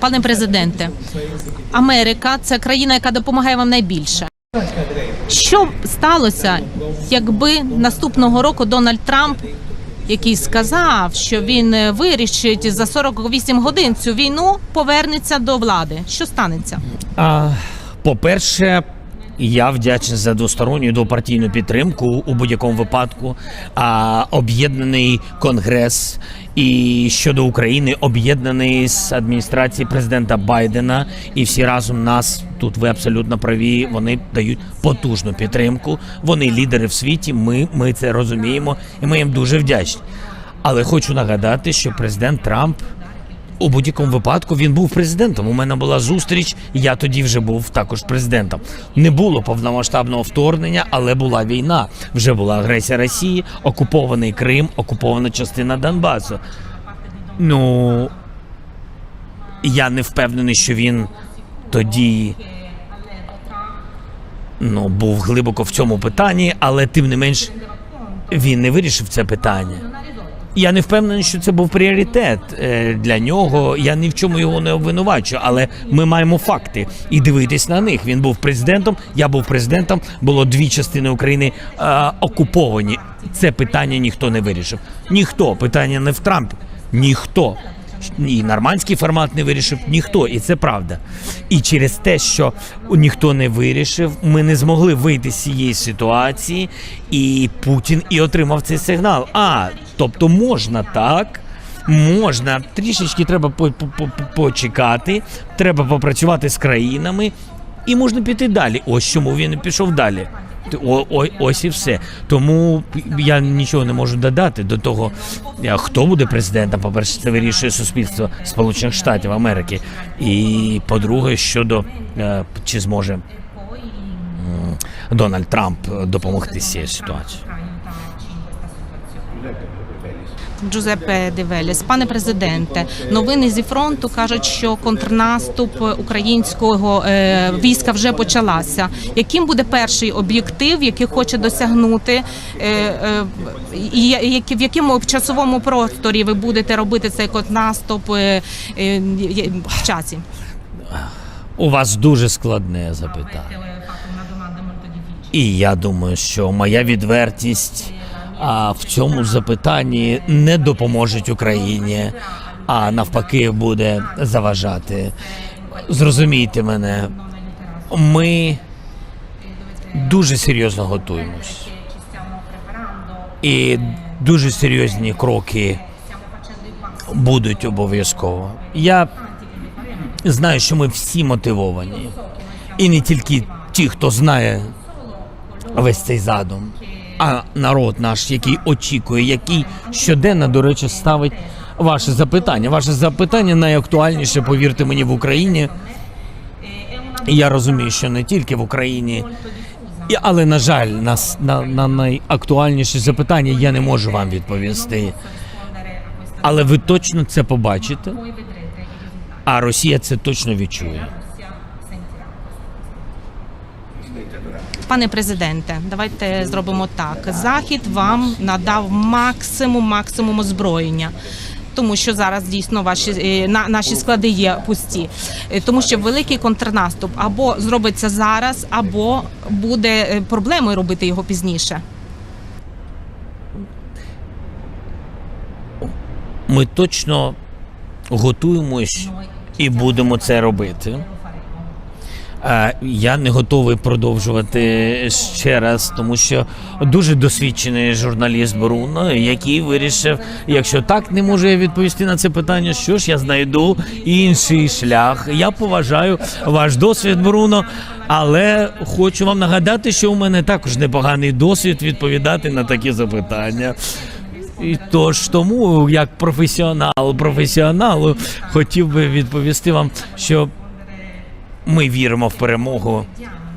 Пане президенте, Америка це країна, яка допомагає вам найбільше. Що б сталося, якби наступного року Дональд Трамп, який сказав, що він вирішить за 48 годин цю війну, повернеться до влади? Що станеться? А, по-перше, я вдячний за двосторонню двопартійну підтримку у будь-якому випадку. А об'єднаний конгрес і щодо України об'єднаний з адміністрації президента Байдена, і всі разом нас тут ви абсолютно праві. Вони дають потужну підтримку. Вони лідери в світі. Ми, ми це розуміємо, і ми їм дуже вдячні. Але хочу нагадати, що президент Трамп у будь-якому випадку він був президентом. У мене була зустріч, я тоді вже був також президентом. Не було повномасштабного вторгнення, але була війна. Вже була агресія Росії, окупований Крим, окупована частина Донбасу. Ну я не впевнений, що він тоді ну, був глибоко в цьому питанні, але тим не менш він не вирішив це питання. Я не впевнений, що це був пріоритет е, для нього. Я ні в чому його не обвинувачу, але ми маємо факти і дивитись на них. Він був президентом, я був президентом. Було дві частини України е, окуповані. Це питання ніхто не вирішив. Ніхто питання не в Трампі. Ніхто. І нормандський формат не вирішив ніхто, і це правда. І через те, що ніхто не вирішив, ми не змогли вийти з цієї ситуації, і Путін і отримав цей сигнал. А тобто можна так. Можна трішечки треба по- по- по- почекати, треба попрацювати з країнами, і можна піти далі. Ось чому він пішов далі. О, о, ось і все. Тому я нічого не можу додати до того, е, хто буде президентом. По-перше, це вирішує суспільство Сполучених Штатів Америки. І по-друге, щодо е, чи зможе Дональд Трамп допомогти з цією ситуацією. Джузеппе Девеліс, пане президенте, новини зі фронту кажуть, що контрнаступ українського е, війська вже почалася. Яким буде перший об'єктив, який хоче досягнути, е, е, і в якому часовому просторі ви будете робити цей контрнаступ в часі? У вас дуже складне запитання. І я думаю, що моя відвертість а, в цьому запитанні не допоможе Україні, а навпаки буде заважати. Зрозумійте мене, ми дуже серйозно готуємось. І дуже серйозні кроки будуть обов'язково. Я знаю, що ми всі мотивовані. І не тільки ті, хто знає весь цей задум, а народ наш, який очікує, який щоденно, до речі, ставить ваше запитання. Ваше запитання найактуальніше, повірте мені, в Україні. Я розумію, що не тільки в Україні, але, на жаль, на, на, на найактуальніше запитання я не можу вам відповісти. Але ви точно це побачите, а Росія це точно відчує. Пане президенте, давайте зробимо так. Захід вам надав максимум максимум озброєння. Тому що зараз дійсно ваші е, на наші склади є пусті, Е, тому що великий контрнаступ або зробиться зараз, або буде е, проблемою робити його пізніше. Ми точно готуємось і будемо це робити. Е, Я не готовий продовжувати ще раз, тому що дуже досвідчений журналіст Бруно, який вирішив, якщо так не можу я відповісти на це питання, що ж я знайду інший шлях. Я поважаю ваш досвід, Бруно, але хочу вам нагадати, що у мене також непоганий досвід відповідати на такі запитання. І тож тому, як професіонал професіоналу, хотів би відповісти вам, що ми віримо в перемогу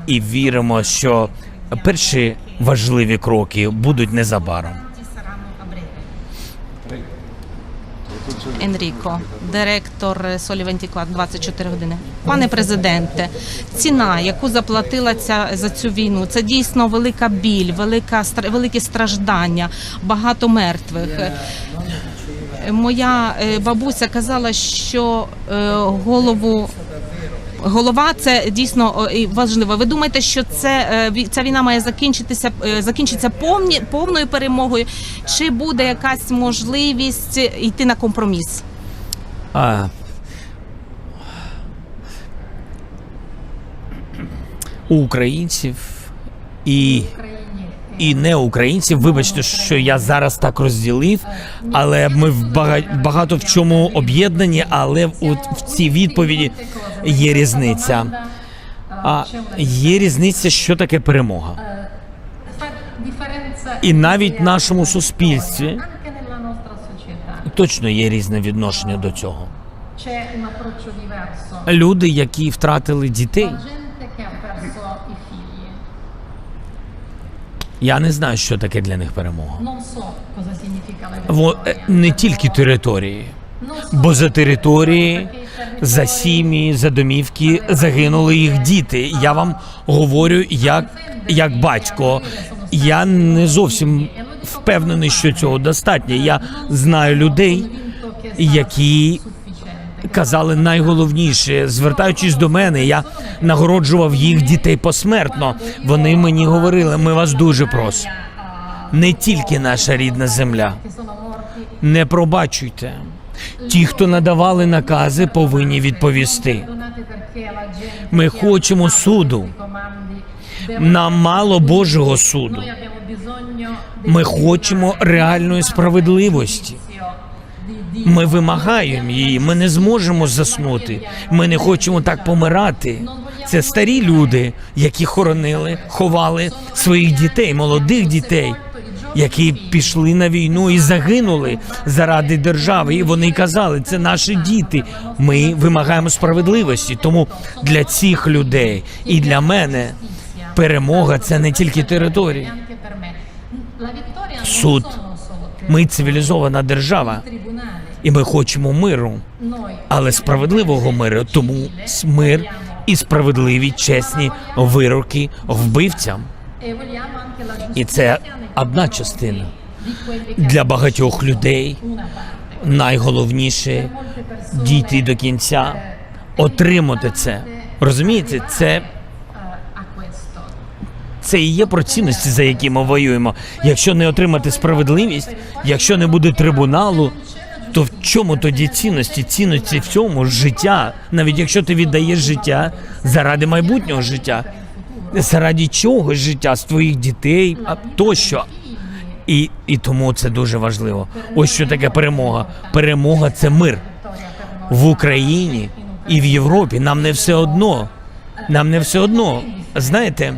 і віримо, що перші важливі кроки будуть незабаром. Енріко, директор Солі 24 години. Пане президенте, ціна, яку заплатила ця за цю війну, це дійсно велика біль, велика великі страждання, багато мертвих. моя е, бабуся казала, що е, голову. Голова це дійсно важливо. Ви думаєте, що це е, ця війна має закінчитися е, закінчиться повні повною перемогою? Чи буде якась можливість йти на компроміс? А, у українців і, і не українців, вибачте, що я зараз так розділив, але ми в бага- багато в чому об'єднані, але от в цій відповіді є різниця. А є різниця, що таке перемога. І навіть в нашому суспільстві точно є різне відношення до цього. Люди, які втратили дітей, я не знаю, що таке для них перемога. Во е, не тільки території, бо за території, за сім'ї, за домівки загинули їх діти. Я вам говорю як, як батько. Я не зовсім впевнений, що цього достатньо. Я знаю людей, які. Казали найголовніше, звертаючись до мене, я нагороджував їх дітей посмертно. Вони мені говорили: ми вас дуже просимо. Не тільки наша рідна земля. Не пробачуйте. Ті, хто надавали накази, повинні відповісти. Ми хочемо суду. Нам мало Божого суду. Ми хочемо реальної справедливості. Ми вимагаємо її. Ми не зможемо заснути. Ми не хочемо так помирати. Це старі люди, які хоронили, ховали своїх дітей, молодих дітей, які пішли на війну і загинули заради держави. І вони казали, це наші діти. Ми вимагаємо справедливості. Тому для цих людей і для мене перемога це не тільки non Суд. Ми цивілізована держава. І ми хочемо миру. Але справедливого миру. Тому мир і справедливі чесні вироки вбивцям. І це одна частина для багатьох людей. Найголовніше дійти до кінця, отримати це. Розумієте, це, це і є про цінності, за які ми воюємо. Якщо не отримати справедливість, якщо не буде трибуналу. Чому тоді цінності? Цінності в цьому життя, навіть якщо ти віддаєш життя заради майбутнього життя, заради чого життя з твоїх дітей, тощо. І, і тому це дуже важливо. Ось що таке перемога. Перемога це мир в Україні і в Європі. Нам не все одно. Нам не все одно. Знаєте,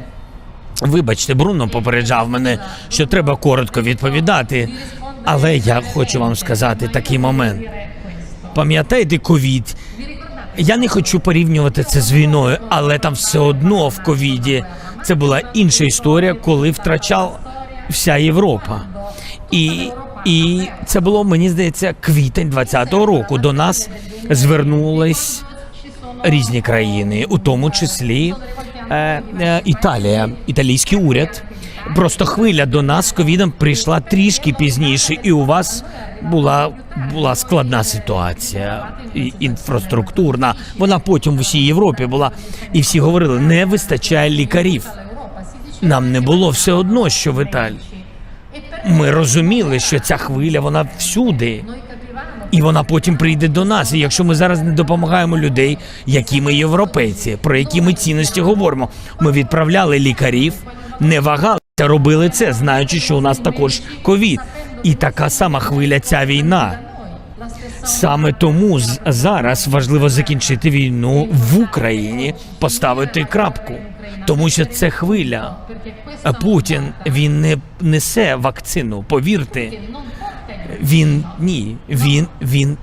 вибачте, Бруно попереджав мене, що треба коротко відповідати. Але я хочу вам сказати такий момент. Пам'ятаєте ковід? Я не хочу порівнювати це з війною, але там все одно в ковіді це була інша історія, коли втрачав вся Європа. І, і це було, мені здається, квітень 20-го року. До нас звернулись різні країни, у тому числі Італія, італійський уряд. Просто хвиля до нас з ковідом прийшла трішки пізніше, і у вас була, була складна ситуація і інфраструктурна. Вона потім в усій Європі була, і всі говорили: не вистачає лікарів. Нам не було все одно, що в Італії. Ми розуміли, що ця хвиля вона всюди. І вона потім прийде до нас. І якщо ми зараз не допомагаємо людей, які ми європейці, про які ми цінності говоримо, ми відправляли лікарів, не вагалися, робили це, знаючи, що у нас також ковід. І така сама хвиля ця війна. Саме тому зараз важливо закінчити війну в Україні, поставити крапку, тому що це хвиля. Путін він не несе вакцину. Повірте, він ні, він він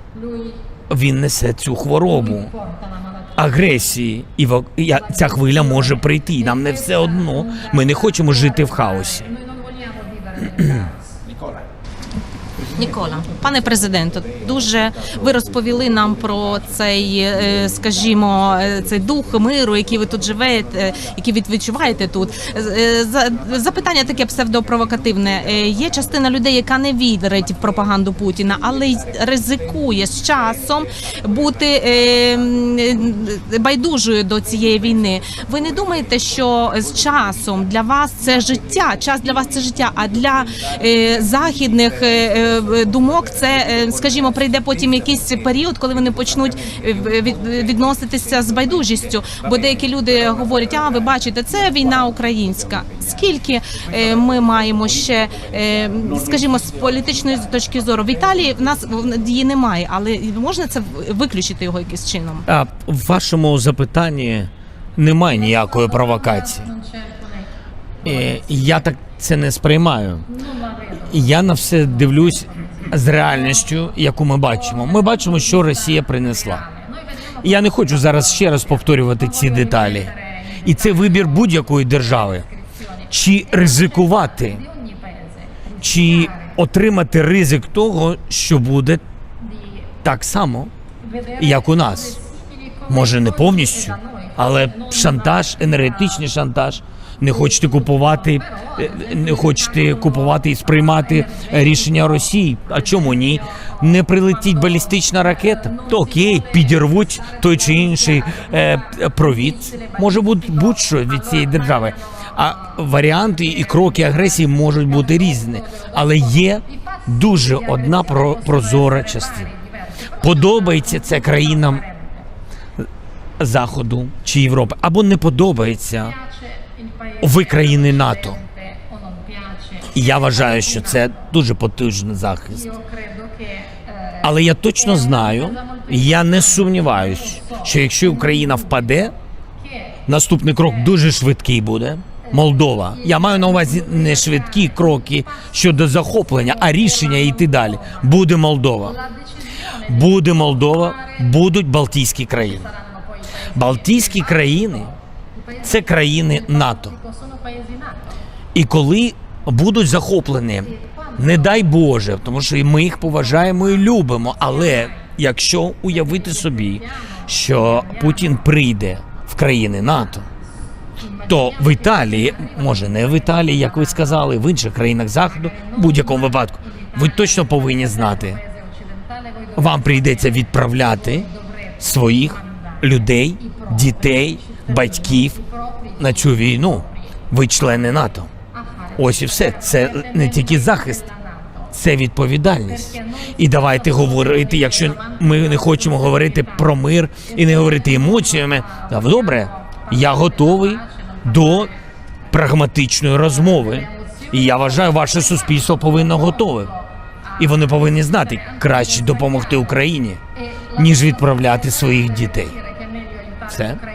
він несе цю хворобу агресії, і ця хвиля може прийти. Нам не все одно. Ми не хочемо жити в хаосі. Нікола, пане президенте, дуже ви розповіли нам про цей, е, скажімо, е, цей дух миру, який ви тут живете, який ви відчуваєте тут. Е, за- Запитання таке псевдопровокативне. Е, Є частина людей, яка не вірить в пропаганду Путіна, але ризикує з часом бути е, е, байдужою до цієї війни. Ви не думаєте, що з часом для вас це життя? Час для вас це життя, а для е, західних е, е, думок це, е, скажімо, прийде потім якийсь період, коли вони почнуть е, відноситися з байдужістю. Бо деякі люди говорять: а ви бачите, це війна українська. Скільки е, ми маємо ще, е, скажімо, з політичної точки зору в Італії в нас її немає, але можна це виключити його якимось чином? А в вашому запитанні немає ніякої провокації. Е, Я так це не сприймаю. Я на все дивлюсь з реальністю, яку ми бачимо. Ми бачимо, що Росія принесла. І Я не хочу зараз ще раз повторювати ці деталі. І це вибір будь-якої держави. Чи ризикувати, чи отримати ризик того, що буде так само, як у нас. Може, не повністю, але шантаж, енергетичний шантаж. Не хочете купувати, е, не хочете купувати і сприймати рішення Росії. А чому ні? Не прилетить балістична ракета, то окей, підірвуть той чи інший е, провід. Може бути будь-що від цієї держави. А варіанти і кроки агресії можуть бути різні, але є дуже одна про- прозора частина. Подобається це країнам Заходу чи Європи, або не подобається. Ви країни НАТО. І я вважаю, що це дуже потужний захист. Але я точно знаю, я не сумніваюсь, що якщо Україна впаде, наступний крок дуже швидкий буде. Молдова. Я маю на увазі не швидкі кроки щодо захоплення, а рішення йти далі. Буде Молдова. Буде Молдова, будуть Балтійські країни. Балтійські країни це країни НАТО. І коли будуть захоплені, не дай Боже, тому що ми їх поважаємо і любимо. Але якщо уявити собі, що Путін прийде в країни НАТО, то в Італії, може не в Італії, як ви сказали, в інших країнах Заходу, в будь-якому випадку, ви точно повинні знати, вам прийдеться відправляти своїх людей, дітей, батьків на цю війну. Ви члени НАТО. Ось і все. Це не тільки захист, це відповідальність. І давайте говорити, якщо ми не хочемо говорити про мир і не говорити емоціями, добре, я готовий до прагматичної розмови. І я вважаю, ваше суспільство повинно готове. І вони повинні знати, краще допомогти Україні, ніж відправляти своїх дітей. dire